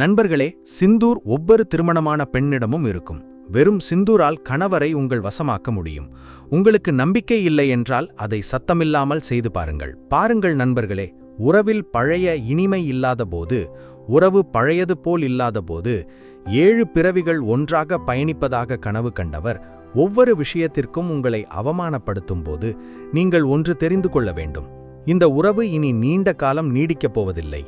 நண்பர்களே சிந்தூர் ஒவ்வொரு திருமணமான பெண்ணிடமும் இருக்கும். வெறும் சிந்தூரால் கணவரை உங்கள் வசமாக்க முடியும். உங்களுக்கு நம்பிக்கை இல்லை என்றால் அதை சத்தமில்லாமல் செய்து பாருங்கள். பாருங்கள் நண்பர்களே உறவில் பழைய இனிமை இல்லாதபோது உறவு பழையது போல் இல்லாதபோது ஏழு பிறவிகள் ஒன்றாக பயணிப்பதாக கனவு கண்டவர் ஒவ்வொரு விஷயத்திற்கும் உங்களை அவமானப்படுத்தும் போது நீங்கள் ஒன்று தெரிந்து கொள்ள வேண்டும். இந்த உறவு இனி நீண்ட காலம் நீடிக்கப் போவதில்லை.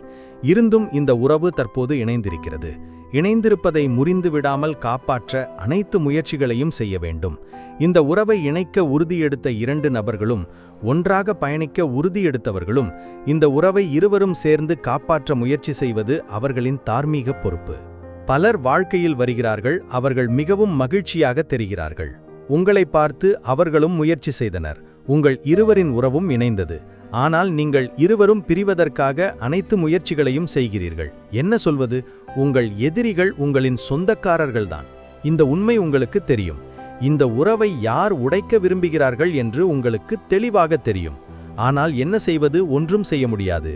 இருந்தும் இந்த உறவு தற்போது இணைந்திருக்கிறது. இணைந்திருப்பதை முறிந்து விடாமல் காப்பாற்ற அனைத்து முயற்சிகளையும் செய்ய வேண்டும். இந்த உறவை இணைக்க உறுதியெடுத்த இரண்டு நபர்களும் ஒன்றாக பயணிக்க உறுதியெடுத்தவர்களும் இந்த உறவை இருவரும் சேர்ந்து காப்பாற்ற முயற்சி செய்வது அவர்களின் தார்மீக பொறுப்பு. பலர் வாழ்க்கையில் வருகிறார்கள் அவர்கள் மிகவும் மகிழ்ச்சியாக தெரிகிறார்கள். உங்களை பார்த்து அவர்களும் முயற்சி செய்தனர். உங்கள் இருவரின் உறவும் இணைந்தது. ஆனால் நீங்கள் இருவரும் பிரிவதற்காக அனைத்து முயற்சிகளையும் செய்கிறீர்கள். என்ன சொல்வது? உங்கள் எதிரிகள் உங்களின் சொந்தக்காரர்கள்தான். இந்த உண்மை உங்களுக்கு தெரியும். இந்த உறவை யார் உடைக்க விரும்புகிறார்கள் என்று உங்களுக்கு தெளிவாக தெரியும். ஆனால் என்ன செய்வது? ஒன்றும் செய்ய முடியாது.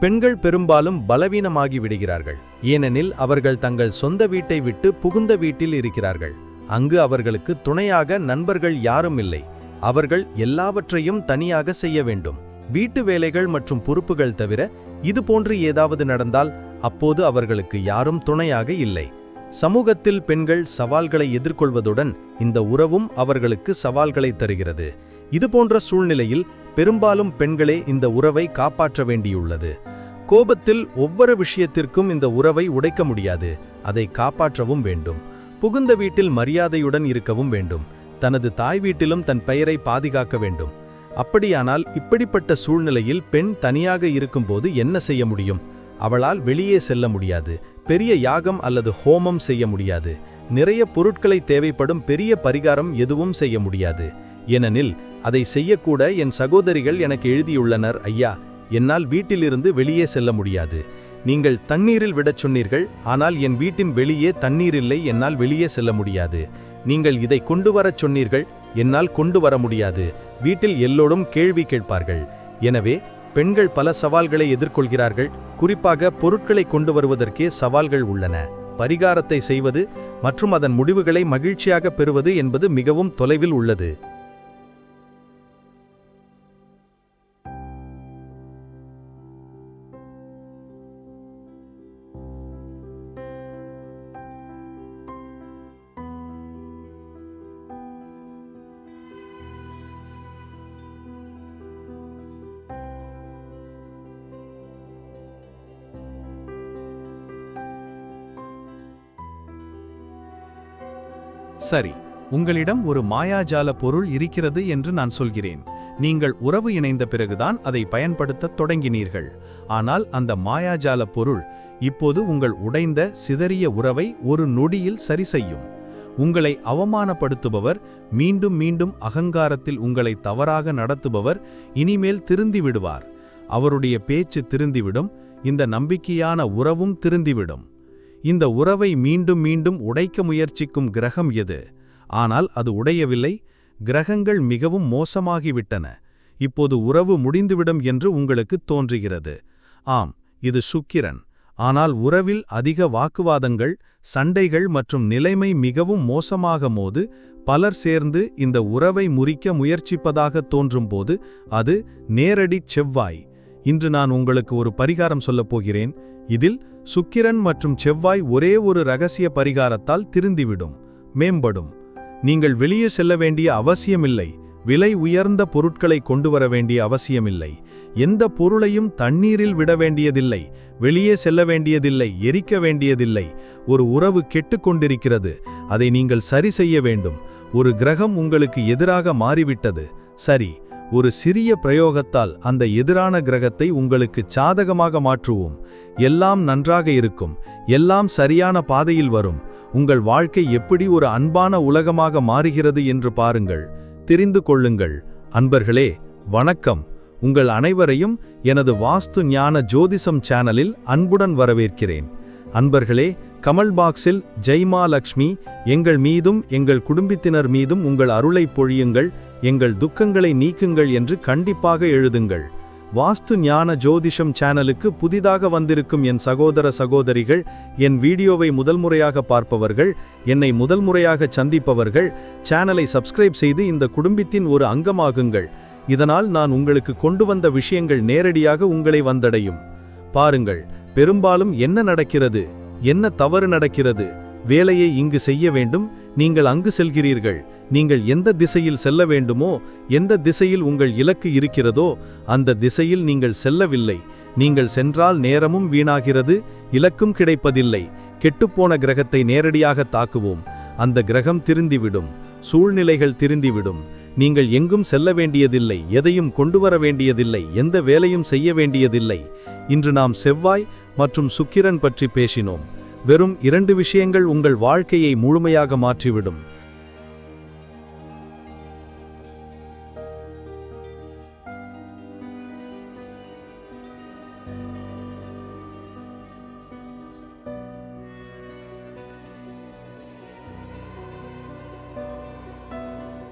பெண்கள் பெரும்பாலும் பலவீனமாகி விடுகிறார்கள். ஏனெனில் அவர்கள் தங்கள் சொந்த வீட்டை விட்டு புகுந்த வீட்டில் இருக்கிறார்கள். அங்கு அவர்களுக்கு துணையாக நண்பர்கள் யாரும் இல்லை. அவர்கள் எல்லாவற்றையும் தனியாக செய்ய வேண்டும். வீட்டு வேலைகள் மற்றும் பொறுப்புகள் தவிர இது போன்று ஏதாவது நடந்தால் அப்போது அவர்களுக்கு யாரும் துணையாக இல்லை. சமூகத்தில் பெண்கள் சவால்களை எதிர்கொள்வதுடன் இந்த உறவும் அவர்களுக்கு சவால்களை தருகிறது. இதுபோன்ற சூழ்நிலையில் பெரும்பாலும் பெண்களே இந்த உறவை காப்பாற்ற வேண்டியுள்ளது. கோபத்தில் ஒவ்வொரு விஷயத்திற்கும் இந்த உறவை உடைக்க முடியாது. அதை காப்பாற்றவும் வேண்டும். புகுந்த வீட்டில் மரியாதையுடன் இருக்கவும் வேண்டும். தனது தாய் வீட்டிலும் தன் பெயரை பாதுகாக்க வேண்டும். அப்படியானால் இப்படிப்பட்ட சூழ்நிலையில் பெண் தனியாக இருக்கும்போது என்ன செய்ய முடியும்? அவளால் வெளியே செல்ல முடியாது. பெரிய யாகம் அல்லது ஹோமம் செய்ய முடியாது. நிறைய பொருட்களை தேவைப்படும் பெரிய பரிகாரம் எதுவும் செய்ய முடியாது. ஏனெனில் அதை செய்யக்கூட என் சகோதரிகள் எனக்கு எழுதியுள்ளனர் ஐயா என்னால் வீட்டிலிருந்து வெளியே செல்ல முடியாது. நீங்கள் தண்ணீரில் விடச் சொன்னீர்கள் ஆனால் என் வீட்டின் வெளியே தண்ணீர் இல்லை என்னால் வெளியே செல்ல முடியாது. நீங்கள் இதை கொண்டு வரச் சொன்னீர்கள் என்னால் கொண்டு வர முடியாது. வீட்டில் எல்லோரும் கேள்வி கேட்பார்கள். எனவே பெண்கள் பல சவால்களை எதிர்கொள்கிறார்கள். குறிப்பாக பொருட்களை கொண்டு வருவதற்கே சவால்கள் உள்ளன. பரிகாரத்தை செய்வது மற்றும் அதன் முடிவுகளை மகிழ்ச்சியாக பெறுவது என்பது மிகவும் தொலைவில் உள்ளது. சரி உங்களிடம் ஒரு மாயாஜால பொருள் இருக்கிறது என்று நான் சொல்கிறேன். நீங்கள் உறவு இணைந்த பிறகுதான் அதை பயன்படுத்தத் தொடங்கினீர்கள். ஆனால் அந்த மாயாஜால பொருள் இப்போது உங்கள் உடைந்த சிதறிய உறவை ஒரு நொடியில் சரி செய்யும். உங்களை அவமானப்படுத்துபவர் மீண்டும் மீண்டும் அகங்காரத்தில் உங்களை தவறாக நடத்துபவர் இனிமேல் திருந்தி விடுவார் அவருடைய பேச்சு திருந்திவிடும் இந்த நம்பிக்கையான உறவும் திருந்திவிடும். இந்த உறவை மீண்டும் மீண்டும் உடைக்க முயற்சிக்கும் கிரகம் எது? ஆனால் அது உடையவில்லை. கிரகங்கள் மிகவும் மோசமாகிவிட்டன. இப்போது உறவு முடிந்துவிடும் என்று உங்களுக்கு தோன்றுகிறது. ஆம் இது சுக்கிரன். ஆனால் உறவில் அதிக வாக்குவாதங்கள் சண்டைகள் மற்றும் நிலைமை மிகவும் மோசமாக மோது பலர் சேர்ந்து இந்த உறவை முறிக்க முயற்சிப்பதாக தோன்றும்போது அது நேரடி செவ்வாய். இன்று நான் உங்களுக்கு ஒரு பரிகாரம் சொல்லப் போகிறேன். இதில் சுக்கிரன் மற்றும் செவ்வாய் ஒரே ஒரு ரகசிய பரிகாரத்தால் திருந்திவிடும் மேம்படும். நீங்கள் வெளியே செல்ல வேண்டிய அவசியமில்லை விலை உயர்ந்த பொருட்களை கொண்டு வர வேண்டிய அவசியமில்லை. எந்த பொருளையும் தண்ணீரில் விட வேண்டியதில்லை வெளியே செல்ல வேண்டியதில்லை எரிக்க வேண்டியதில்லை. ஒரு உறவு கெட்டுக்கொண்டிருக்கிறது அதை நீங்கள் சரி செய்ய வேண்டும். ஒரு கிரகம் உங்களுக்கு எதிராக மாறிவிட்டது. சரி ஒரு சிறிய பிரயோகத்தால் அந்த எதிரான கிரகத்தை உங்களுக்கு சாதகமாக மாற்றுவோம். எல்லாம் நன்றாக இருக்கும். எல்லாம் சரியான பாதையில் வரும். உங்கள் வாழ்க்கை எப்படி ஒரு அன்பான உலகமாக மாறுகிறது என்று பாருங்கள். தெரிந்து கொள்ளுங்கள். அன்பர்களே வணக்கம். உங்கள் அனைவரையும் எனது வாஸ்து ஞான ஜோதிசம் சேனலில் அன்புடன் வரவேற்கிறேன். அன்பர்களே கமல் பாக்ஸில் ஜெய்மா லக்ஷ்மி எங்கள் மீதும் எங்கள் குடும்பத்தினர் மீதும் உங்கள் அருளை பொழியுங்கள். எங்கள் துக்கங்களை நீக்குங்கள் என்று கண்டிப்பாக எழுதுங்கள். வாஸ்து ஞான ஜோதிஷம் சேனலுக்கு புதிதாக வந்திருக்கும் என் சகோதர சகோதரிகள் என் வீடியோவை முதல் முறையாக பார்ப்பவர்கள் என்னை முதல் முறையாக சந்திப்பவர்கள் சேனலை சப்ஸ்கிரைப் செய்து இந்த குடும்பத்தின் ஒரு அங்கமாகுங்கள். இதனால் நான் உங்களுக்கு கொண்டு வந்த விஷயங்கள் நேரடியாக உங்களை வந்தடையும். பாருங்கள் பெரும்பாலும் என்ன நடக்கிறது என்ன தவறு நடக்கிறது வேலையை இங்கு செய்ய வேண்டும் நீங்கள் அங்கு செல்கிறீர்கள். நீங்கள் எந்த திசையில் செல்ல வேண்டுமோ எந்த திசையில் உங்கள் இலக்கு இருக்கிறதோ அந்த திசையில் நீங்கள் செல்லவில்லை. நீங்கள் சென்றால் நேரமும் வீணாகிறது இலக்கும் கிடைப்பதில்லை. கெட்டுப்போன கிரகத்தை நேரடியாக தாக்குவோம். அந்த கிரகம் திருந்திவிடும். சூழ்நிலைகள் திருந்திவிடும். நீங்கள் எங்கும் செல்ல வேண்டியதில்லை எதையும் கொண்டு வர வேண்டியதில்லை எந்த வேலையும் செய்ய வேண்டியதில்லை. இன்று நாம் செவ்வாய் மற்றும் சுக்கிரன் பற்றி பேசினோம். வெறும் இரண்டு விஷயங்கள் உங்கள் வாழ்க்கையை முழுமையாக மாற்றிவிடும்.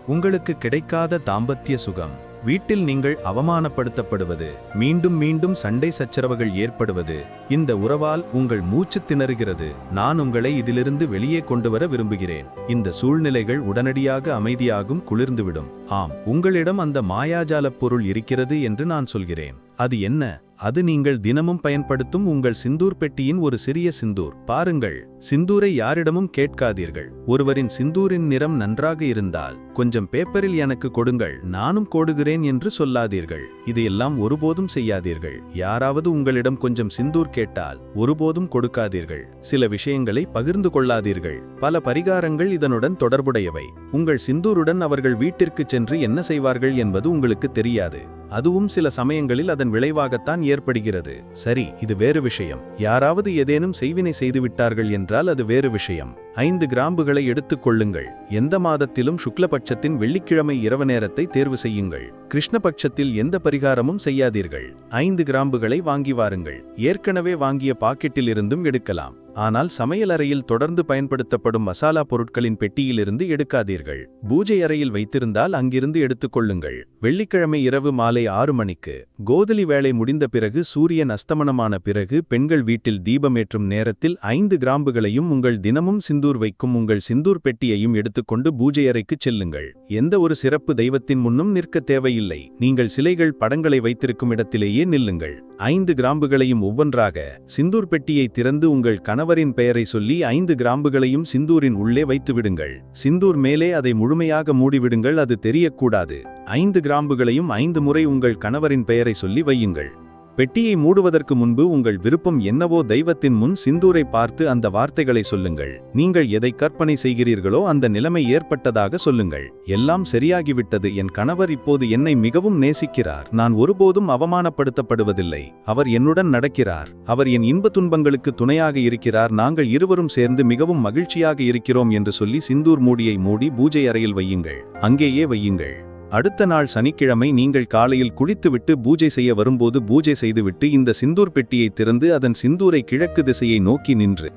உங்களுக்கு கிடைக்காத தாம்பத்திய சுகம். வீட்டில் நீங்கள் அவமானப்படுத்தப்படுவது மீண்டும் மீண்டும் சண்டை சச்சரவுகள் ஏற்படுவது இந்த உறவால் உங்கள் மூச்சு திணறுகிறது. நான் உங்களை இதிலிருந்து வெளியே கொண்டு வர விரும்புகிறேன். இந்த சூழ்நிலைகள் உடனடியாக அமைதியாகும் குளிர்ந்துவிடும். ஆம் உங்களிடம் அந்த மாயாஜாலப் பொருள் இருக்கிறது என்று நான் சொல்கிறேன். அது என்ன? அது நீங்கள் தினமும் பயன்படுத்தும் உங்கள் சிந்தூர் பெட்டியின் ஒரு சிறிய சிந்தூர். பாருங்கள் சிந்தூரை யாரிடமும் கேட்காதீர்கள். ஒருவரின் சிந்தூரின் நிறம் நன்றாக இருந்தால் கொஞ்சம் பேப்பரில் எனக்கு கொடுங்கள் நானும் கோடுகிறேன் என்று சொல்லாதீர்கள். இதையெல்லாம் ஒருபோதும் செய்யாதீர்கள். யாராவது உங்களிடம் கொஞ்சம் சிந்தூர் கேட்டால் ஒருபோதும் கொடுக்காதீர்கள். சில விஷயங்களை பகிர்ந்து கொள்ளாதீர்கள். பல பரிகாரங்கள் இதனுடன் தொடர்புடையவை. உங்கள் சிந்தூருடன் அவர்கள் வீட்டிற்கு சென்று என்ன செய்வார்கள் என்பது உங்களுக்கு தெரியாது. அதுவும் சில சமயங்களில் அதன் விளைவாகத்தான் ஏற்படுகிறது. சரி இது வேறு விஷயம். யாராவது ஏதேனும் செய்வினை செய்துவிட்டார்கள் என்றால் அது வேறு விஷயம். ஐந்து கிராம்புகளை எடுத்துக் கொள்ளுங்கள். எந்த மாதத்திலும் சுக்லபட்சத்தின் வெள்ளிக்கிழமை இரவு நேரத்தை தேர்வு செய்யுங்கள். கிருஷ்ணபட்சத்தில் எந்த பரிகாரமும் செய்யாதீர்கள். ஐந்து கிராம்புகளை வாங்கி வாருங்கள். ஏற்கனவே வாங்கிய பாக்கெட்டில் இருந்தும் எடுக்கலாம். ஆனால் சமையலறையில் தொடர்ந்து பயன்படுத்தப்படும் மசாலா பொருட்களின் பெட்டியிலிருந்து எடுக்காதீர்கள். பூஜை அறையில் வைத்திருந்தால் அங்கிருந்து எடுத்துக்கொள்ளுங்கள் வெள்ளிக்கிழமை இரவு மாலை ஆறு மணிக்கு. கோதலி வேலை முடிந்த பிறகு சூரியன் அஸ்தமனமான பிறகு பெண்கள் வீட்டில் தீபமேற்றும் நேரத்தில் ஐந்து கிராம்புகளையும் உங்கள் தினமும் சிந்தூர் வைக்கும் உங்கள் சிந்தூர் பெட்டியையும் எடுத்துக்கொண்டு பூஜை அறைக்கு செல்லுங்கள். எந்த ஒரு சிறப்பு தெய்வத்தின் முன்னும் நிற்க தேவையில்லை. நீங்கள் சிலைகள் படங்களை வைத்திருக்கும் இடத்திலேயே நில்லுங்கள். ஐந்து கிராம்புகளையும் ஒவ்வொன்றாக சிந்தூர் பெட்டியை திறந்து உங்கள் கணவரின் பெயரை சொல்லி ஐந்து கிராம்புகளையும் சிந்தூரின் உள்ளே வைத்துவிடுங்கள் சிந்தூர் மேலே அதை முழுமையாக மூடிவிடுங்கள் அது தெரியக்கூடாது. ஐந்து கிராம்புகளையும் ஐந்து முறை உங்கள் கணவரின் பெயரை சொல்லி வையுங்கள். பெட்டியை மூடுவதற்கு முன்பு உங்கள் விருப்பம் என்னவோ தெய்வத்தின் முன் சிந்தூரை பார்த்து அந்த வார்த்தைகளை சொல்லுங்கள். நீங்கள் எதை கற்பனை செய்கிறீர்களோ அந்த நிலைமை ஏற்பட்டதாக சொல்லுங்கள். எல்லாம் சரியாகிவிட்டது. என் கணவர் இப்போது என்னை மிகவும் நேசிக்கிறார். நான் ஒருபோதும் அவமானப்படுத்தப்படுவதில்லை. அவர் என்னுடன் நடக்கிறார். அவர் என் இன்ப துன்பங்களுக்கு துணையாக இருக்கிறார். நாங்கள் இருவரும் சேர்ந்து மிகவும் மகிழ்ச்சியாக இருக்கிறோம் என்று சொல்லி சிந்தூர் மூடியை மூடி பூஜை அறையில் வையுங்கள். அங்கேயே வையுங்கள். அடுத்த நாள் சனிக்கிழமை நீங்கள் காலையில் குளித்துவிட்டு பூஜை செய்ய வரும்போது பூஜை செய்துவிட்டு இந்த சிந்தூர் பெட்டியை திறந்து அதன் சிந்தூரை கிழக்கு திசையை நோக்கி நின்று.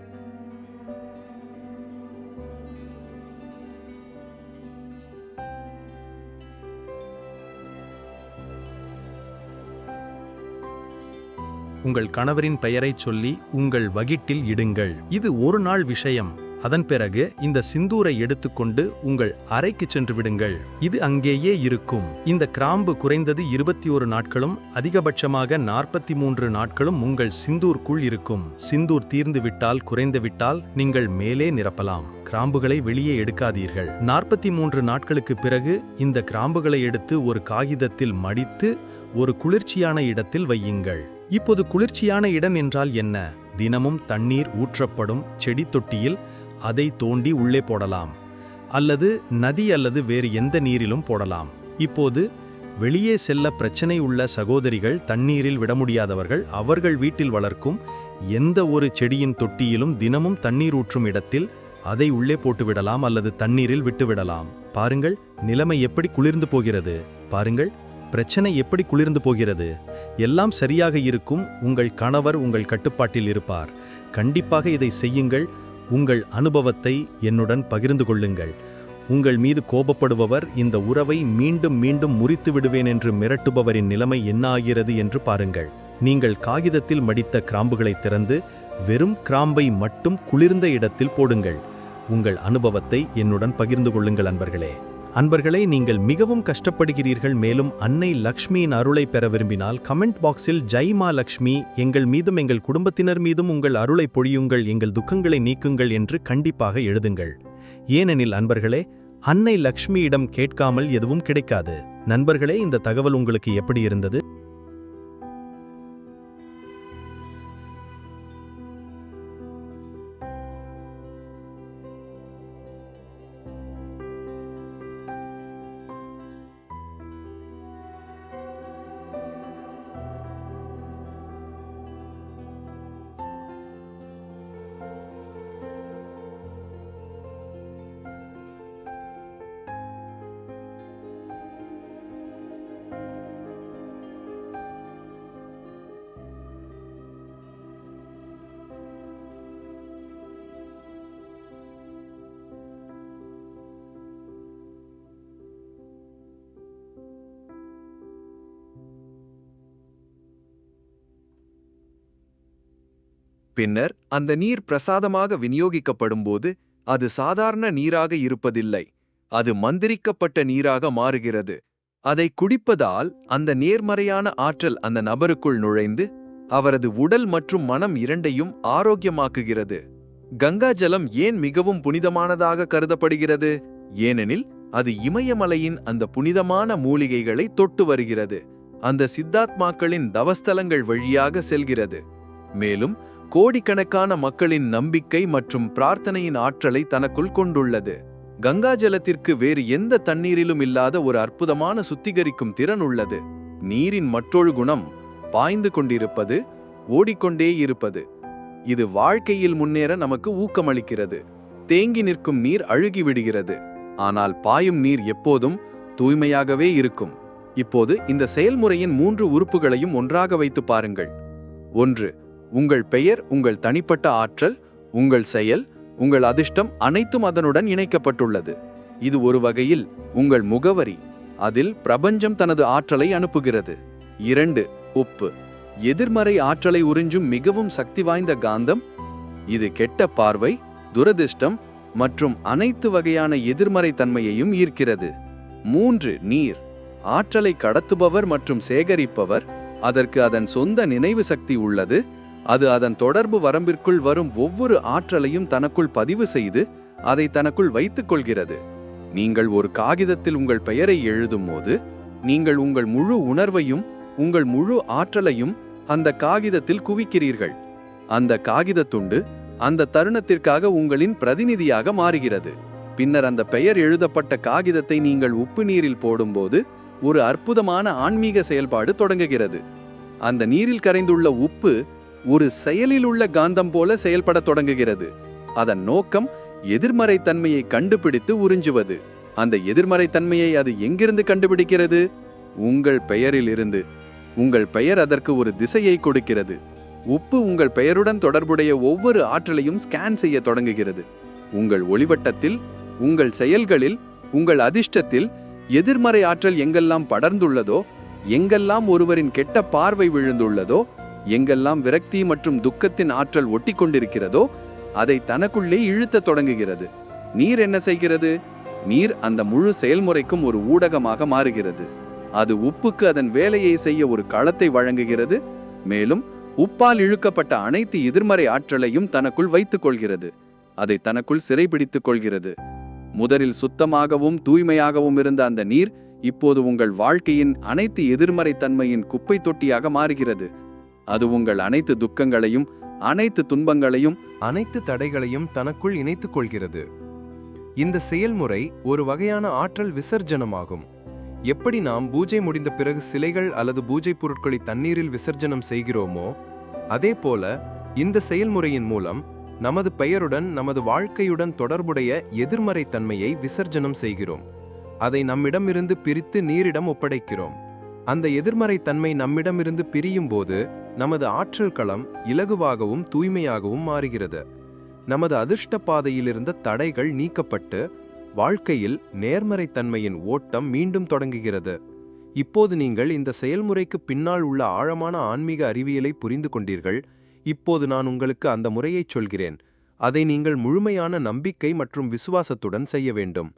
உங்கள் கணவரின் பெயரைச் சொல்லி உங்கள் வகிட்டில் இடுங்கள். இது ஒரு நாள் விஷயம். அதன் பிறகு இந்த சிந்தூரை எடுத்துக்கொண்டு உங்கள் அறைக்கு சென்று விடுங்கள். இது அங்கேயே இருக்கும். இந்த கிராம்பு குறைந்தது இருபத்தி ஒரு நாட்களும் அதிகபட்சமாக நாற்பத்தி மூன்று நாட்களும் உங்கள் சிந்தூர்க்குள் இருக்கும். சிந்தூர் தீர்ந்து விட்டால் குறைந்து விட்டால் நீங்கள் மேலே நிரப்பலாம். கிராம்புகளை வெளியே எடுக்காதீர்கள். நாற்பத்தி மூன்று நாட்களுக்கு பிறகு இந்த கிராம்புகளை எடுத்து ஒரு காகிதத்தில் மடித்து ஒரு குளிர்ச்சியான இடத்தில் வையுங்கள். இப்போது குளிர்ச்சியான இடம் என்றால் என்ன? தினமும் தண்ணீர் ஊற்றப்படும் செடி தொட்டியில் அதை தோண்டி உள்ளே போடலாம். அல்லது நதி அல்லது வேறு எந்த நீரிலும் போடலாம். இப்போது வெளியே செல்ல பிரச்சனை உள்ள சகோதரிகள் தண்ணீரில் விட முடியாதவர்கள் அவர்கள் வீட்டில் வளர்க்கும் எந்த ஒரு செடியின் தொட்டியிலும் தினமும் தண்ணீர் ஊற்றும் இடத்தில் அதை உள்ளே போட்டுவிடலாம் அல்லது தண்ணீரில் விட்டுவிடலாம் பாருங்கள் நிலைமை எப்படி குளிர்ந்து போகிறது. பாருங்கள் பிரச்சனை எப்படி குளிர்ந்து போகிறது. எல்லாம் சரியாக இருக்கும். உங்கள் கணவர் உங்கள் கட்டுப்பாட்டில் இருப்பார். கண்டிப்பாக இதை செய்யுங்கள். உங்கள் அனுபவத்தை என்னுடன் பகிர்ந்து கொள்ளுங்கள். உங்கள் மீது கோபப்படுபவர் இந்த உறவை மீண்டும் மீண்டும் முறித்து விடுவேன் என்று மிரட்டுபவரின் நிலைமை என்ன ஆகிறது என்று பாருங்கள். நீங்கள் காகிதத்தில் மடித்த கிராம்புகளை திறந்து வெறும் கிராம்பை மட்டும் குளிர்ந்த இடத்தில் போடுங்கள். உங்கள் அனுபவத்தை என்னுடன் பகிர்ந்து கொள்ளுங்கள் அன்பர்களே. அன்பர்களே நீங்கள் மிகவும் கஷ்டப்படுகிறீர்கள். மேலும் அன்னை லக்ஷ்மியின் அருளை பெற விரும்பினால் கமெண்ட் பாக்ஸில் ஜெய் மா லக்ஷ்மி எங்கள் மீதும் எங்கள் குடும்பத்தினர் மீதும் உங்கள் அருளை பொழியுங்கள் எங்கள் துக்கங்களை நீக்குங்கள் என்று கண்டிப்பாக எழுதுங்கள். ஏனெனில் அன்பர்களே அன்னை லக்ஷ்மியிடம் கேட்காமல் எதுவும் கிடைக்காது. நண்பர்களே இந்த தகவல் உங்களுக்கு எப்படி இருந்தது? பின்னர் அந்த நீர் பிரசாதமாக விநியோகிக்கப்படும்போது அது சாதாரண நீராக இருப்பதில்லை. அது மந்திரிக்கப்பட்ட நீராக மாறுகிறது. அதை குடிப்பதால் அந்த நேர்மறையான ஆற்றல் அந்த நபருக்குள் நுழைந்து அவரது உடல் மற்றும் மனம் இரண்டையும் ஆரோக்கியமாக்குகிறது. கங்கா ஜலம் ஏன் மிகவும் புனிதமானதாக கருதப்படுகிறது? ஏனெனில் அது இமயமலையின் அந்த புனிதமான மூலிகைகளை தொட்டு வருகிறது. அந்த சித்தாத்மாக்களின் தவஸ்தலங்கள் வழியாக செல்கிறது. மேலும் கோடிக்கணக்கான மக்களின் நம்பிக்கை மற்றும் பிரார்த்தனையின் ஆற்றலை தனக்குள் கொண்டுள்ளது. கங்கா ஜலத்திற்கு வேறு எந்த தண்ணீரிலும் இல்லாத ஒரு அற்புதமான சுத்திகரிக்கும் திறன் உள்ளது. நீரின் மற்றொரு குணம் பாய்ந்து கொண்டிருப்பது ஓடிக்கொண்டே இருப்பது. இது வாழ்க்கையில் முன்னேற நமக்கு ஊக்கமளிக்கிறது. தேங்கி நிற்கும் நீர் அழுகி விடுகிறது. ஆனால் பாயும் நீர் எப்போதும் தூய்மையாகவே இருக்கும். இப்போது இந்த செயல்முறையின் மூன்று உறுப்புகளையும் ஒன்றாக வைத்து பாருங்கள். ஒன்று உங்கள் பெயர் உங்கள் தனிப்பட்ட ஆற்றல் உங்கள் செயல் உங்கள் அதிர்ஷ்டம் அனைத்தும் அதனுடன் இணைக்கப்பட்டுள்ளது. இது ஒரு வகையில் உங்கள் முகவரி. அதில் பிரபஞ்சம் தனது ஆற்றலை அனுப்புகிறது. இரண்டு உப்பு. எதிர்மறை ஆற்றலை உறிஞ்சும் மிகவும் சக்தி வாய்ந்த காந்தம். இது கெட்ட பார்வை துரதிர்ஷ்டம் மற்றும் அனைத்து வகையான எதிர்மறை தன்மையையும் ஈர்க்கிறது. மூன்று நீர். ஆற்றலை கடத்துபவர் மற்றும் சேகரிப்பவர். அதற்கு அதன் சொந்த நினைவு சக்தி உள்ளது. அது அதன் தொடர்பு வரம்பிற்குள் வரும் ஒவ்வொரு ஆற்றலையும் தனக்குள் பதிவு செய்து அதை தனக்குள் வைத்துக் கொள்கிறது நீங்கள் ஒரு காகிதத்தில் உங்கள் பெயரை எழுதும் போது நீங்கள் உங்கள் முழு உணர்வையும் உங்கள் முழு ஆற்றலையும் அந்த காகிதத்தில் குவிக்கிறீர்கள். அந்த காகிதத்துண்டு அந்த தருணத்திற்காக உங்களின் பிரதிநிதியாக மாறுகிறது. பின்னர் அந்த பெயர் எழுதப்பட்ட காகிதத்தை நீங்கள் உப்பு நீரில் போடும்போது ஒரு அற்புதமான ஆன்மீக செயல்பாடு தொடங்குகிறது. அந்த நீரில் கரைந்துள்ள உப்பு ஒரு செயலில் உள்ள காந்தம் போல செயல்படத் தொடங்குகிறது. அதன் நோக்கம் எதிர்மறை தன்மையை கண்டுபிடித்து உறிஞ்சுவது. அந்த எதிர்மறை தன்மையை அது எங்கிருந்து கண்டுபிடிக்கிறது? உங்கள் பெயரிலிருந்து. உங்கள் பெயர் அதற்கு ஒரு திசையை கொடுக்கிறது. உப்பு உங்கள் பெயருடன் தொடர்புடைய ஒவ்வொரு ஆற்றலையும் ஸ்கேன் செய்ய தொடங்குகிறது. உங்கள் ஒளிவட்டத்தில் உங்கள் செயல்களில் உங்கள் அதிர்ஷ்டத்தில் எதிர்மறை ஆற்றல் எங்கெல்லாம் படர்ந்துள்ளதோ எங்கெல்லாம் ஒருவரின் கெட்ட பார்வை விழுந்துள்ளதோ எங்கெல்லாம் விரக்தி மற்றும் துக்கத்தின் ஆற்றல் ஒட்டி கொண்டிருக்கிறதோ அதை தனக்குள்ளே இழுத்த தொடங்குகிறது. நீர் என்ன செய்கிறது? நீர் அந்த முழு செயல்முறைக்கும் ஒரு ஊடகமாக மாறுகிறது. அது உப்புக்கு அதன் வேலையை செய்ய ஒரு களத்தை வழங்குகிறது. மேலும் உப்பால் இழுக்கப்பட்ட அனைத்து எதிர்மறை ஆற்றலையும் தனக்குள் வைத்துக் கொள்கிறது. அதை தனக்குள் சிறைபிடித்துக் கொள்கிறது. முதலில் சுத்தமாகவும் தூய்மையாகவும் இருந்த அந்த நீர் இப்போது உங்கள் வாழ்க்கையின் அனைத்து எதிர்மறை தன்மையின் குப்பை தொட்டியாக மாறுகிறது. அது உங்கள் அனைத்து துக்கங்களையும் அனைத்து துன்பங்களையும் அனைத்து தடைகளையும் தனக்குள் இணைத்துக் கொள்கிறது இந்த செயல்முறை ஒரு வகையான ஆற்றல் விசர்ஜனமாகும். எப்படி நாம் பூஜை முடிந்த பிறகு சிலைகள் அல்லது பூஜை பொருட்களை தண்ணீரில் விசர்ஜனம் செய்கிறோமோ அதே போல இந்த செயல்முறையின் மூலம் நமது பெயருடன் நமது வாழ்க்கையுடன் தொடர்புடைய எதிர்மறை தன்மையை விசர்ஜனம் செய்கிறோம். அதை நம்மிடமிருந்து பிரித்து நீரிடம் ஒப்படைக்கிறோம். அந்த எதிர்மறை தன்மை நம்மிடமிருந்து பிரியும் போது நமது ஆற்றல் களம் இலகுவாகவும் தூய்மையாகவும் மாறுகிறது. நமது அதிர்ஷ்ட பாதையிலிருந்த தடைகள் நீக்கப்பட்டு வாழ்க்கையில் நேர்மறைத்தன்மையின் ஓட்டம் மீண்டும் தொடங்குகிறது. இப்போது நீங்கள் இந்த செயல்முறைக்கு பின்னால் உள்ள ஆழமான ஆன்மீக அறிவியலை புரிந்து கொண்டீர்கள். இப்போது நான் உங்களுக்கு அந்த முறையைச் சொல்கிறேன். அதை நீங்கள் முழுமையான நம்பிக்கை மற்றும் விசுவாசத்துடன் செய்ய வேண்டும்.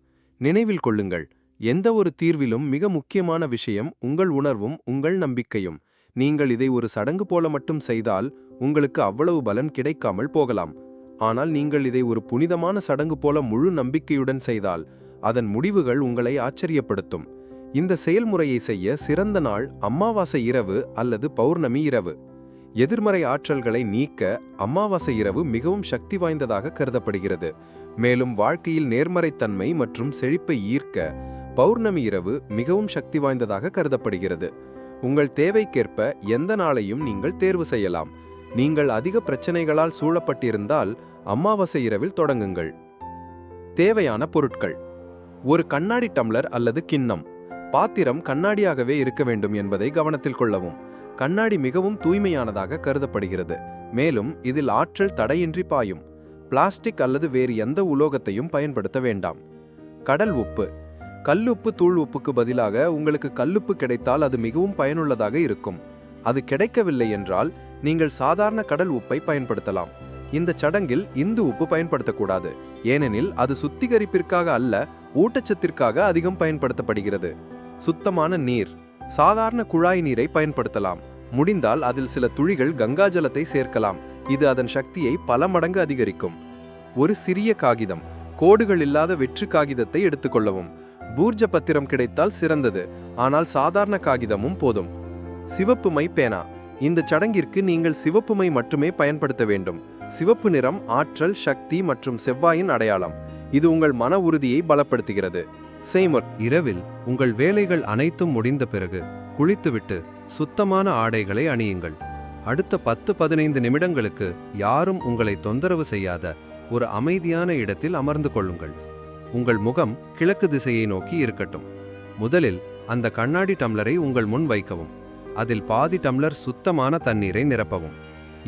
நினைவில் கொள்ளுங்கள். எந்த ஒரு தீர்விலும் மிக முக்கியமான விஷயம் உங்கள் உணர்வும் உங்கள் நம்பிக்கையும். நீங்கள் இதை ஒரு சடங்கு போல மட்டும் செய்தால் உங்களுக்கு அவ்வளவு பலன் கிடைக்காமல் போகலாம். ஆனால் நீங்கள் இதை ஒரு புனிதமான சடங்கு போல முழு நம்பிக்கையுடன் செய்தால் அதன் முடிவுகள் உங்களை ஆச்சரியப்படுத்தும். இந்த செயல்முறையை செய்ய சிறந்த நாள் அமாவாசை இரவு அல்லது பௌர்ணமி இரவு. எதிர்மறை ஆற்றல்களை நீக்க அமாவாசை இரவு மிகவும் சக்தி வாய்ந்ததாக கருதப்படுகிறது. மேலும் வாழ்க்கையில் நேர்மறைத்தன்மை மற்றும் செழிப்பை ஈர்க்க பௌர்ணமி இரவு மிகவும் சக்தி வாய்ந்ததாக கருதப்படுகிறது. உங்கள் தேவைக்கேற்ப எந்த நாளையும் நீங்கள் தேர்வு செய்யலாம். நீங்கள் அதிக பிரச்சனைகளால் சூழப்பட்டிருந்தால் அமாவாசை இரவில் தொடங்குங்கள். தேவையான பொருட்கள். ஒரு கண்ணாடி டம்ளர் அல்லது கிண்ணம். பாத்திரம் கண்ணாடியாகவே இருக்க வேண்டும் என்பதை கவனத்தில் கொள்ளவும். கண்ணாடி மிகவும் தூய்மையானதாக கருதப்படுகிறது. மேலும் இதில் ஆற்றல் தடையின்றி பாயும். பிளாஸ்டிக் அல்லது வேறு எந்த உலோகத்தையும் பயன்படுத்த வேண்டாம். கடல் உப்பு. கல்லுப்பு தூள் உப்புக்கு பதிலாக உங்களுக்கு கல்லுப்பு கிடைத்தால் அது மிகவும் பயனுள்ளதாக இருக்கும். அது கிடைக்கவில்லை என்றால் நீங்கள் சாதாரண கடல் உப்பை பயன்படுத்தலாம். இந்த சடங்கில் இந்து உப்பு பயன்படுத்தக்கூடாது. ஏனெனில் அது சுத்திகரிப்பிற்காக அல்ல ஊட்டச்சத்திற்காக அதிகம் பயன்படுத்தப்படுகிறது. சுத்தமான நீர் சாதாரண குழாய் நீரை பயன்படுத்தலாம். முடிந்தால் அதில் சில துளிகள் கங்காஜலத்தை சேர்க்கலாம். இது அதன் சக்தியை பல மடங்கு அதிகரிக்கும். ஒரு சிறிய காகிதம் கோடுகள் இல்லாத வெற்று காகிதத்தை எடுத்துக்கொள்ளவும். பூர்ஜ பத்திரம் கிடைத்தால் சிறந்தது. ஆனால் சாதாரண காகிதமும் போதும். சிவப்பு மை பேனா. இந்த சடங்கிற்கு நீங்கள் சிவப்பு மை மட்டுமே பயன்படுத்த வேண்டும். சிவப்பு நிறம் ஆற்றல் சக்தி மற்றும் செவ்வாயின் அடையாளம். இது உங்கள் மன உறுதியை பலப்படுத்துகிறது. செய்மர் இரவில் உங்கள் வேலைகள் அனைத்தும் முடிந்த பிறகு குளித்துவிட்டு சுத்தமான ஆடைகளை அணியுங்கள். அடுத்த பத்து பதினைந்து நிமிடங்களுக்கு யாரும் உங்களை தொந்தரவு செய்யாத ஒரு அமைதியான இடத்தில் அமர்ந்து கொள்ளுங்கள். உங்கள் முகம் கிழக்கு திசையை நோக்கி இருக்கட்டும். முதலில் அந்த கண்ணாடி டம்ளரை உங்கள் முன் வைக்கவும். அதில் பாதி டம்ளர் சுத்தமான தண்ணீரை நிரப்பவும்.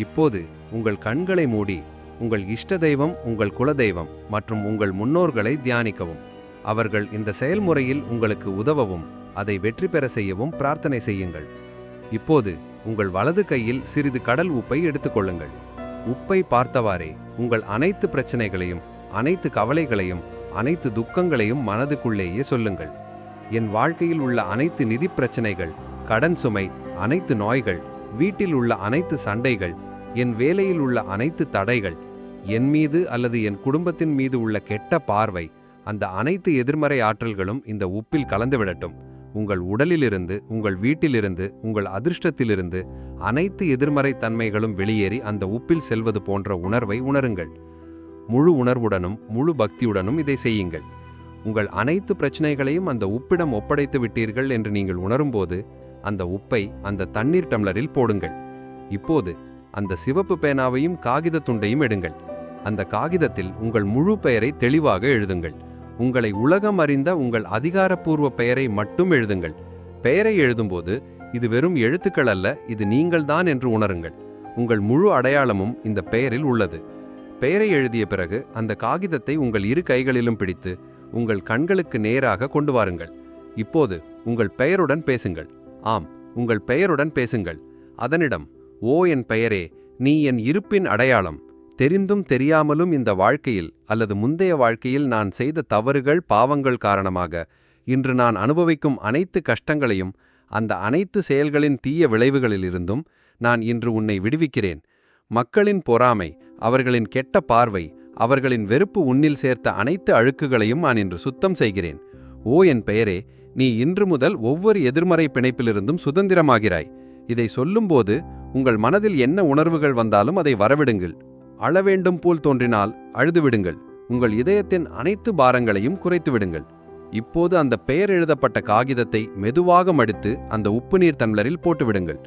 இப்போது உங்கள் கண்களை மூடி உங்கள் இஷ்ட தெய்வம் உங்கள் குலதெய்வம் மற்றும் உங்கள் முன்னோர்களை தியானிக்கவும். அவர்கள் இந்த செயல்முறையில் உங்களுக்கு உதவவும் அதை வெற்றி பெற செய்யவும் பிரார்த்தனை செய்யுங்கள். இப்போது உங்கள் வலது கையில் சிறிது கடல் உப்பை எடுத்துக்கொள்ளுங்கள் உப்பை பார்த்தவாறே உங்கள் அனைத்து பிரச்சனைகளையும் அனைத்து கவலைகளையும் அனைத்து துக்கங்களையும் மனதுக்குள்ளேயே சொல்லுங்கள். என் வாழ்க்கையில் உள்ள அனைத்து நிதி பிரச்சனைகள் கடன் சுமை அனைத்து நோய்கள் வீட்டில் உள்ள அனைத்து சண்டைகள் என் வேலையில் உள்ள அனைத்து தடைகள் என் மீது அல்லது என் குடும்பத்தின் மீது உள்ள கெட்ட பார்வை அந்த அனைத்து எதிர்மறை ஆற்றல்களும் இந்த உப்பில் கலந்துவிடட்டும் உங்கள் உடலிலிருந்து உங்கள் வீட்டிலிருந்து உங்கள் அதிர்ஷ்டத்திலிருந்து அனைத்து எதிர்மறை தன்மைகளும் வெளியேறி அந்த உப்பில் செல்வது போன்ற உணர்வை உணருங்கள். முழு உணர்வுடனும் முழு பக்தியுடனும் இதை செய்யுங்கள். உங்கள் அனைத்து பிரச்சனைகளையும் அந்த உப்பிடம் ஒப்படைத்து விட்டீர்கள் என்று நீங்கள் உணரும்போது அந்த உப்பை அந்த தண்ணீர் டம்ளரில் போடுங்கள். இப்போது அந்த சிவப்பு பேனாவையும் காகித துண்டையும் எடுங்கள். அந்த காகிதத்தில் உங்கள் முழு பெயரை தெளிவாக எழுதுங்கள். உங்களை உலகம் அறிந்த உங்கள் அதிகாரப்பூர்வ பெயரை மட்டும் எழுதுங்கள். பெயரை எழுதும்போது இது வெறும் எழுத்துக்கள் அல்ல இது நீங்கள்தான் என்று உணருங்கள். உங்கள் முழு அடையாளமும் இந்த பெயரில் உள்ளது. பெயரை எழுதிய பிறகு அந்த காகிதத்தை உங்கள் இரு கைகளிலும் பிடித்து உங்கள் கண்களுக்கு நேராக கொண்டு வாருங்கள். இப்போது உங்கள் பெயருடன் பேசுங்கள். ஆம் உங்கள் பெயருடன் பேசுங்கள். அதனிடம் ஓ என் பெயரே நீ என் இருப்பின் அடையாளம். தெரிந்தும் தெரியாமலும் இந்த வாழ்க்கையில் அல்லது முந்தைய வாழ்க்கையில் நான் செய்த தவறுகள் பாவங்கள் காரணமாக இன்று நான் அனுபவிக்கும் அனைத்து கஷ்டங்களையும் அந்த அனைத்து செயல்களின் தீய விளைவுகளிலிருந்தும் நான் இன்று உன்னை விடுவிக்கிறேன். மக்களின் பொறாமை அவர்களின் கெட்ட பார்வை அவர்களின் வெறுப்பு உன்னில் சேர்த்த அனைத்து அழுக்குகளையும் நான் இன்று சுத்தம் செய்கிறேன். ஓ என் பெயரே நீ இன்று முதல் ஒவ்வொரு எதிர்மறை பிணைப்பிலிருந்தும் சுதந்திரமாகிறாய். இதை சொல்லும்போது உங்கள் மனதில் என்ன உணர்வுகள் வந்தாலும் அதை வரவிடுங்கள். அழவேண்டும் போல் தோன்றினால் அழுதுவிடுங்கள். உங்கள் இதயத்தின் அனைத்து பாரங்களையும் குறைத்து விடுங்கள் இப்போது அந்த பெயர் எழுதப்பட்ட காகிதத்தை மெதுவாக மடித்து அந்த உப்பு நீர் தம்ளரில் போட்டுவிடுங்கள்.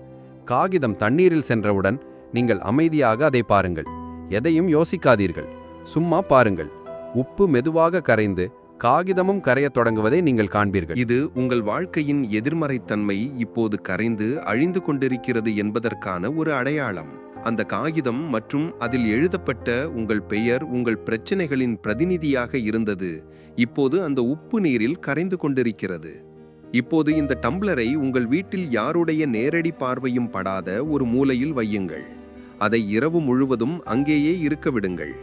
காகிதம் தண்ணீரில் சென்றவுடன் நீங்கள் அமைதியாக அதை பாருங்கள். எதையும் யோசிக்காதீர்கள். சும்மா பாருங்கள். உப்பு மெதுவாக கரைந்து காகிதமும் கரையத் தொடங்குவதை நீங்கள் காண்பீர்கள். இது உங்கள் வாழ்க்கையின் எதிர்மறைத்தன்மை இப்போது கரைந்து அழிந்து கொண்டிருக்கிறது என்பதற்கான ஒரு அடையாளம். அந்த காகிதம் மற்றும் அதில் எழுதப்பட்ட உங்கள் பெயர் உங்கள் பிரச்சனைகளின் பிரதிநிதியாக இருந்தது. இப்போது அந்த உப்பு நீரில் கரைந்து கொண்டிருக்கிறது. இப்போது இந்த டம்ளரை உங்கள் வீட்டில் யாருடைய நேரடி பார்வையும் படாத ஒரு மூலையில் வையுங்கள். அதை இரவு முழுவதும் அங்கேயே இருக்க விடுங்கள்.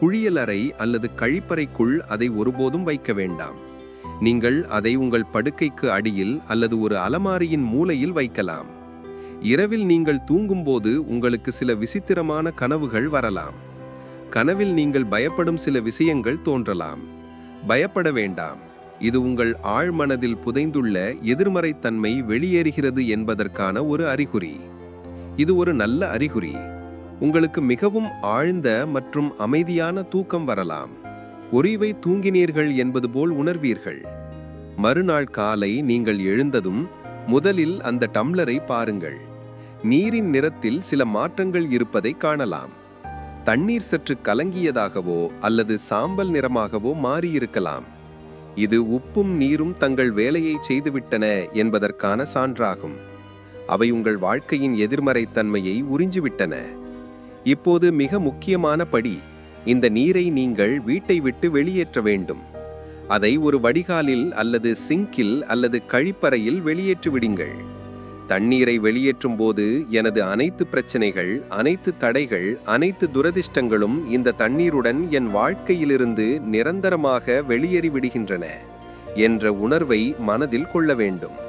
குளியலறை அல்லது கழிப்பறைக்குள் அதை ஒருபோதும் வைக்க வேண்டாம். நீங்கள் அதை உங்கள் படுக்கைக்கு அடியில் அல்லது ஒரு அலமாரியின் மூலையில் வைக்கலாம். இரவில் நீங்கள் தூங்கும்போது உங்களுக்கு சில விசித்திரமான கனவுகள் வரலாம். கனவில் நீங்கள் பயப்படும் சில விஷயங்கள் தோன்றலாம். பயப்பட வேண்டாம். இது உங்கள் ஆழ்மனதில் புதைந்துள்ள எதிர்மறைத்தன்மை வெளியேறுகிறது என்பதற்கான ஒரு அறிகுறி. இது ஒரு நல்ல அறிகுறி. உங்களுக்கு மிகவும் ஆழ்ந்த மற்றும் அமைதியான தூக்கம் வரலாம். ஒருவை தூங்கினீர்கள் என்பது போல் உணர்வீர்கள். மறுநாள் காலை நீங்கள் எழுந்ததும் முதலில் அந்த டம்ளரை பாருங்கள். நீரின் நிறத்தில் சில மாற்றங்கள் இருப்பதை காணலாம். தண்ணீர் சற்று கலங்கியதாகவோ அல்லது சாம்பல் நிறமாகவோ மாறியிருக்கலாம். இது உப்பும் நீரும் தங்கள் வேலையை செய்துவிட்டன என்பதற்கான சான்றாகும். அவை உங்கள் வாழ்க்கையின் எதிர்மறைத்தன்மையை உறிஞ்சிவிட்டன. இப்போது மிக முக்கியமான படி இந்த நீரை நீங்கள் வீட்டை விட்டு வெளியேற்ற வேண்டும். அதை ஒரு வடிகாலில் அல்லது சிங்கில் அல்லது கழிப்பறையில் வெளியேற்றி விடுங்கள். தண்ணீரை வெளியேற்றும் போது எனது அனைத்து பிரச்சனைகள் அனைத்து தடைகள் அனைத்து துரதிர்ஷ்டங்களும் இந்த தண்ணீருடன் என் வாழ்க்கையிலிருந்து நிரந்தரமாக வெளியேறிவிடுகின்றன என்ற உணர்வை மனதில் கொள்ள வேண்டும்.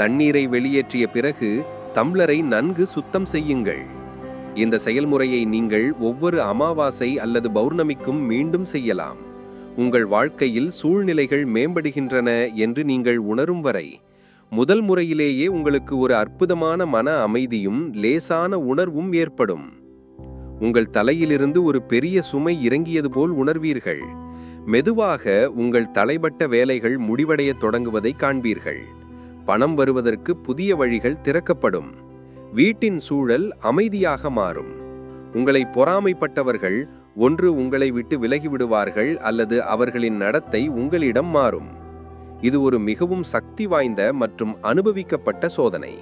தண்ணீரை வெளியேற்றிய பிறகு தம்ளரை நன்கு சுத்தம் செய்யுங்கள். இந்த செயல்முறையை நீங்கள் ஒவ்வொரு அமாவாசை அல்லது பௌர்ணமிக்கும் மீண்டும் செய்யலாம். உங்கள் வாழ்க்கையில் சூழ்நிலைகள் மேம்படுகின்றன என்று நீங்கள் உணரும் வரை. முதல் முறையிலேயே உங்களுக்கு ஒரு அற்புதமான மன அமைதியும் லேசான உணர்வும் ஏற்படும். உங்கள் தலையிலிருந்து ஒரு பெரிய சுமை இறங்கியது போல் உணர்வீர்கள். மெதுவாக உங்கள் தலைப்பட்ட வேலைகள் முடிவடையத் தொடங்குவதை காண்பீர்கள். பணம் வருவதற்கு புதிய வழிகள் திறக்கப்படும். வீட்டின் சூழல் அமைதியாக மாறும். உங்களை பொறாமைப்பட்டவர்கள் ஒன்று உங்களை விட்டு விலகிவிடுவார்கள் அல்லது அவர்களின் நடத்தை உங்களிடம் மாறும். இது ஒரு மிகவும் சக்தி வாய்ந்த மற்றும் அனுபவிக்கப்பட்ட சோதனை.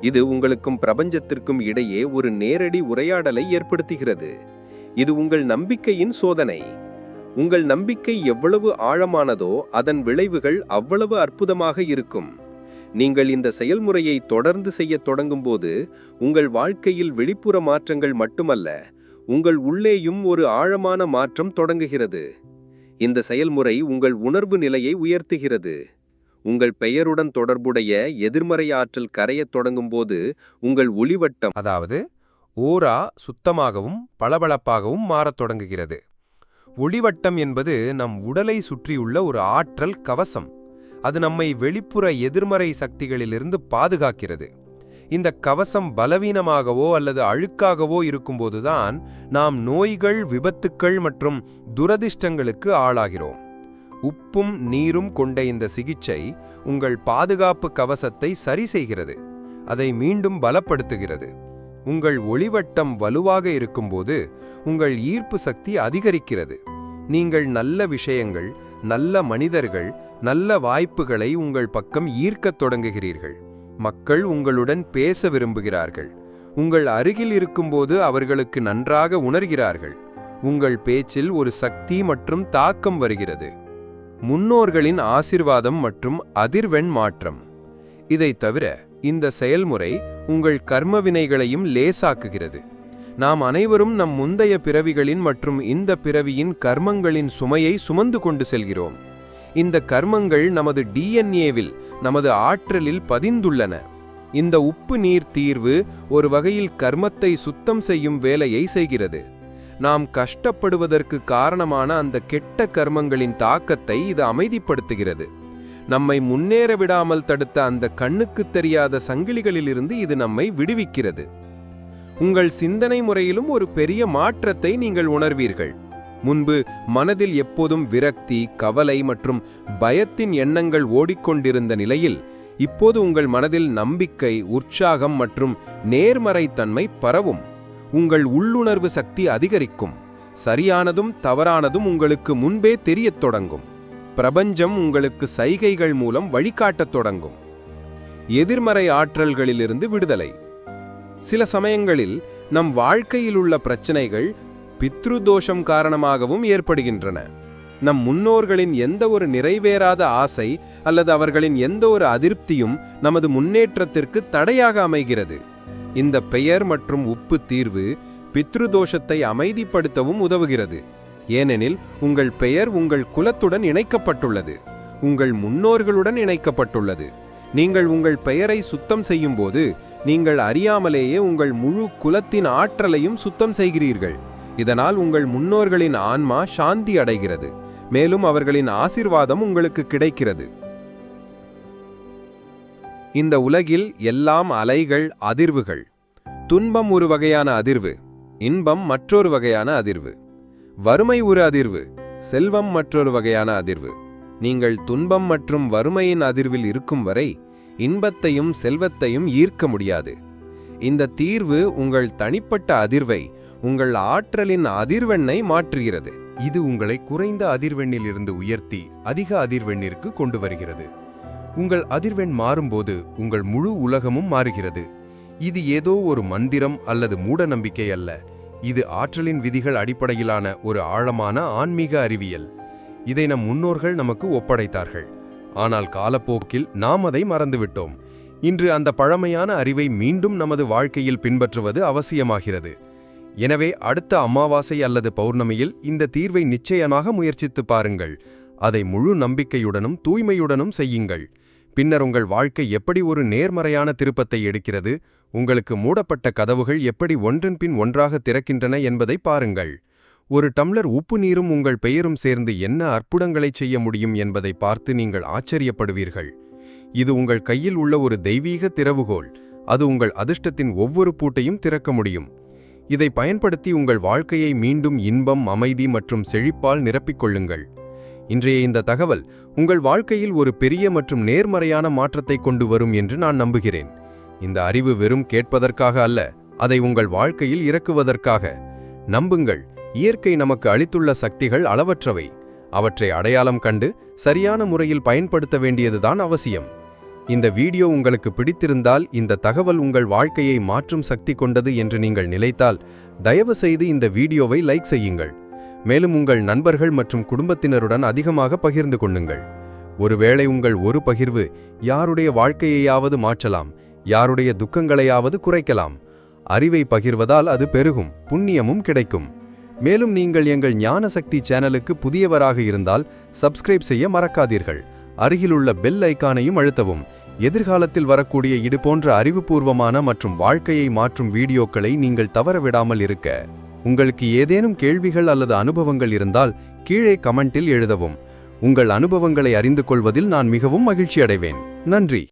இது உங்களுக்கும் பிரபஞ்சத்திற்கும் இடையே ஒரு நேரடி உரையாடலை ஏற்படுத்துகிறது. இது உங்கள் நம்பிக்கையின் சோதனை. உங்கள் நம்பிக்கை எவ்வளவு ஆழமானதோ அதன் விளைவுகள் அவ்வளவு அற்புதமாக இருக்கும். நீங்கள் இந்த செயல்முறையை தொடர்ந்து செய்யத் தொடங்கும்போது உங்கள் வாழ்க்கையில் வெளிப்புற மாற்றங்கள் மட்டுமல்ல உங்கள் உள்ளேயும் ஒரு ஆழமான மாற்றம் தொடங்குகிறது. இந்த செயல்முறை உங்கள் உணர்வு நிலையை உயர்த்துகிறது. உங்கள் பெயருடன் தொடர்புடைய எதிர்மறை ஆற்றல் கரையத் தொடங்கும்போது உங்கள் ஒளிவட்டம் அதாவது ஓரா சுத்தமாகவும் பளபளப்பாகவும் மாறத் தொடங்குகிறது. ஒளிவட்டம் என்பது நம் உடலை சுற்றியுள்ள ஒரு ஆற்றல் கவசம். அது நம்மை வெளிப்புற எதிர்மறை சக்திகளிலிருந்து பாதுகாக்கிறது. இந்த கவசம் பலவீனமாகவோ அல்லது அழுக்காகவோ இருக்கும்போதுதான் நாம் நோய்கள் விபத்துக்கள் மற்றும் துரதிர்ஷ்டங்களுக்கு ஆளாகிறோம். உப்பும் நீரும் கொண்ட இந்த சிகிச்சை உங்கள் பாதுகாப்பு கவசத்தை சரி செய்கிறது. அதை மீண்டும் பலப்படுத்துகிறது. உங்கள் ஒளிவட்டம் வலுவாக இருக்கும்போது உங்கள் ஈர்ப்பு சக்தி அதிகரிக்கிறது. நீங்கள் நல்ல விஷயங்கள் நல்ல மனிதர்கள் நல்ல வாய்ப்புகளை உங்கள் பக்கம் ஈர்க்கத் தொடங்குகிறீர்கள். மக்கள் உங்களுடன் பேச விரும்புகிறார்கள். உங்கள் அருகில் இருக்கும்போது அவர்களுக்கு நன்றாக உணர்கிறார்கள். உங்கள் பேச்சில் ஒரு சக்தி மற்றும் தாக்கம் வருகிறது. முன்னோர்களின் ஆசிர்வாதம் மற்றும் அதிர்வெண் மாற்றம். இதைத் தவிர இந்த செயல்முறை உங்கள் கர்ம வினைகளையும் லேசாக்குகிறது. நாம் அனைவரும் நம் முந்தைய பிறவிகளின் மற்றும் இந்த பிறவியின் கர்மங்களின் சுமையை சுமந்து கொண்டு செல்கிறோம். இந்த கர்மங்கள் நமது டிஎன்ஏவில் நமது ஆற்றலில் பதிந்துள்ளன. இந்த உப்பு நீர் தீர்வு ஒரு வகையில் கர்மத்தை சுத்தம் செய்யும் வேலையை செய்கிறது. நாம் கஷ்டப்படுவதற்கு காரணமான அந்த கெட்ட கர்மங்களின் தாக்கத்தை இது அமைதிப்படுத்துகிறது. நம்மை முன்னேற விடாமல் தடுத்த அந்த கண்ணுக்குத் தெரியாத சங்கிலிகளிலிருந்து இது நம்மை விடுவிக்கிறது. உங்கள் சிந்தனை முறையிலும் ஒரு பெரிய மாற்றத்தை நீங்கள் உணர்வீர்கள். முன்பு மனதில் எப்போதும் விரக்தி கவலை மற்றும் பயத்தின் எண்ணங்கள் ஓடிக்கொண்டிருந்த நிலையில் இப்போது உங்கள் மனதில் நம்பிக்கை உற்சாகம் மற்றும் நேர்மறைத்தன்மை பரவும். உங்கள் உள்ளுணர்வு சக்தி அதிகரிக்கும். சரியானதும் தவறானதும் உங்களுக்கு முன்பே தெரியத் தொடங்கும். பிரபஞ்சம் உங்களுக்கு சைகைகள் மூலம் வழிகாட்டத் தொடங்கும். எதிர்மறை ஆற்றல்களிலிருந்து விடுதலை. சில சமயங்களில் நம் வாழ்க்கையில் உள்ள பிரச்சனைகள் பித்ருதோஷம் காரணமாகவும் ஏற்படுகின்றன. நம் முன்னோர்களின் எந்த ஒரு நிறைவேறாத ஆசை அல்லது அவர்களின் எந்த ஒரு அதிருப்தியும் நமது முன்னேற்றத்திற்கு தடையாக அமைகிறது. இந்த பெயர் மற்றும் உப்பு தீர்வு பித்ருதோஷத்தை அமைதிப்படுத்தவும் உதவுகிறது. ஏனெனில் உங்கள் பெயர் உங்கள் குலத்துடன் இணைக்கப்பட்டுள்ளது. உங்கள் முன்னோர்களுடன் இணைக்கப்பட்டுள்ளது. நீங்கள் உங்கள் பெயரை சுத்தம் செய்யும்போது நீங்கள் அறியாமலேயே உங்கள் முழு குலத்தின் ஆற்றலையும் சுத்தம் செய்கிறீர்கள். இதனால் உங்கள் முன்னோர்களின் ஆன்மா சாந்தி அடைகிறது. மேலும் அவர்களின் ஆசிர்வாதம் உங்களுக்கு கிடைக்கிறது. இந்த உலகில் எல்லாம் அலைகள் அதிர்வுகள். துன்பம் ஒரு வகையான அதிர்வு. இன்பம் மற்றொரு வகையான அதிர்வு. வறுமை ஒரு அதிர்வு. செல்வம் மற்றொரு வகையான அதிர்வு. நீங்கள் துன்பம் மற்றும் வறுமையின் அதிர்வில் இருக்கும் வரை இன்பத்தையும் செல்வத்தையும் ஈர்க்க முடியாது. இந்த தீர்வு உங்கள் தனிப்பட்ட அதிர்வை உங்கள் ஆற்றலின் அதிர்வெண்ணை மாற்றுகிறது. இது உங்களை குறைந்த அதிர்வெண்ணிலிருந்து உயர்த்தி அதிக அதிர்வெண்ணிற்கு கொண்டு வருகிறது. உங்கள் அதிர்வெண் மாறும்போது உங்கள் முழு உலகமும் மாறுகிறது. இது ஏதோ ஒரு மந்திரம் அல்லது மூட நம்பிக்கை அல்ல. இது ஆற்றலின் விதிகள் அடிப்படையிலான ஒரு ஆழமான ஆன்மீக அறிவியல். இதை நம் முன்னோர்கள் நமக்கு ஒப்படைத்தார்கள். ஆனால் காலப்போக்கில் நாம் அதை மறந்துவிட்டோம். இன்று அந்த பழமையான அறிவை மீண்டும் நமது வாழ்க்கையில் பின்பற்றுவது அவசியமாகிறது. எனவே அடுத்த அமாவாசை அல்லது பௌர்ணமியில் இந்த தீர்வை நிச்சயமாக முயற்சித்து பாருங்கள். அதை முழு நம்பிக்கையுடனும் தூய்மையுடனும் செய்யுங்கள். பின்னர் உங்கள் வாழ்க்கை எப்படி ஒரு நேர்மறையான திருப்பத்தை எடுக்கிறது உங்களுக்கு மூடப்பட்ட கதவுகள் எப்படி ஒன்றன் பின் ஒன்றாக திறக்கின்றன என்பதை பாருங்கள். ஒரு டம்ளர் உப்பு நீரும் உங்கள் பெயரும் சேர்ந்து என்ன அற்புதங்களைச் செய்ய முடியும் என்பதை பார்த்து நீங்கள் ஆச்சரியப்படுவீர்கள். இது உங்கள் கையில் உள்ள ஒரு தெய்வீக திறவுகோல். அது உங்கள் அதிர்ஷ்டத்தின் ஒவ்வொரு பூட்டையும் திறக்க முடியும். இதை பயன்படுத்தி உங்கள் வாழ்க்கையை மீண்டும் இன்பம் அமைதி மற்றும் செழிப்பால் நிரப்பிக்கொள்ளுங்கள் இன்றைய இந்த தகவல் உங்கள் வாழ்க்கையில் ஒரு பெரிய மற்றும் நேர்மறையான மாற்றத்தை கொண்டு வரும் என்று நான் நம்புகிறேன். இந்த அறிவு வெறும் கேட்பதற்காக அல்ல அதை உங்கள் வாழ்க்கையில் இறக்குவதற்காக. நம்புங்கள் இயற்கை நமக்கு அளித்துள்ள சக்திகள் அளவற்றவை. அவற்றை அடையாளம் கண்டு சரியான முறையில் பயன்படுத்த வேண்டியதுதான் அவசியம். இந்த வீடியோ உங்களுக்கு பிடித்திருந்தால் இந்த தகவல் உங்கள் வாழ்க்கையை மாற்றும் சக்தி கொண்டது என்று நீங்கள் நினைத்தால் தயவு செய்து இந்த வீடியோவை லைக் செய்யுங்கள். மேலும் உங்கள் நண்பர்கள் மற்றும் குடும்பத்தினருடன் அதிகமாக பகிர்ந்து கொள்ளுங்கள். ஒருவேளை உங்கள் ஒரு பகிர்வு யாருடைய வாழ்க்கையையாவது மாற்றலாம் யாருடைய துக்கங்களையாவது குறைக்கலாம். அறிவை பகிர்வதால் அது பெருகும் புண்ணியமும் கிடைக்கும். மேலும் நீங்கள் எங்கள் ஞான சக்தி சேனலுக்கு புதியவராக இருந்தால் சப்ஸ்கிரைப் செய்ய மறக்காதீர்கள். அருகிலுள்ள பெல் ஐக்கானையும் அழுத்தவும். எதிர்காலத்தில் வரக்கூடிய இது போன்ற அறிவுபூர்வமான மற்றும் வாழ்க்கையை மாற்றும் வீடியோக்களை நீங்கள் தவறவிடாமல் இருக்க. உங்களுக்கு ஏதேனும் கேள்விகள் அல்லது அனுபவங்கள் இருந்தால் கீழே கமெண்டில் எழுதவும். உங்கள் அனுபவங்களை அறிந்து கொள்வதில் நான் மிகவும் மகிழ்ச்சி அடைவேன் நன்றி.